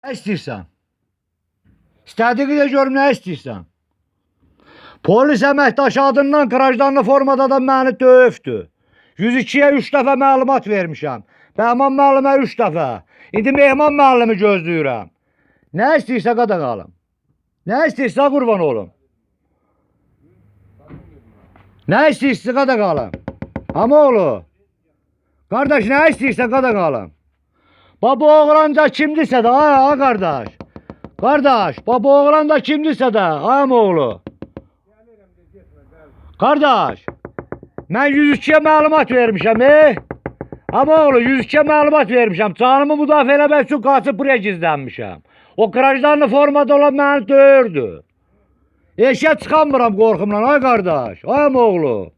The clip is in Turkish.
Nə istəyirsən? İstədiyi də görüm nə istəyirsən? Polis əməkdaşı adından krajdanlı formada da məni döyübdü. 102-yə 3 dəfə məlumat vermişəm. Bəhman müəllimə 3 dəfə. İndi Mehman müəllimi gözləyirəm. Nə istəyirsə qadağan alım. Nə istəyirsə qurban olum. Nə istəyirsə qadağan alım. Amma oğlu. Qardaş nə istəyirsə qadağan alım. Baba oğlanca kimdirsə də ay, ay qardaş. Qardaş, baba oğlan da kimdirsə də, ay oğlu. Qardaş, mən 102-yə məlumat vermişəm, e? Amma oğlu 102-yə məlumat vermişəm. Canımı eləmək üçün qaçıb buraya gizlənmişəm. O krajdanlı formada olan məni döyürdü. Eşə çıxamıram qorxumdan, ay qardaş, ay oğlu.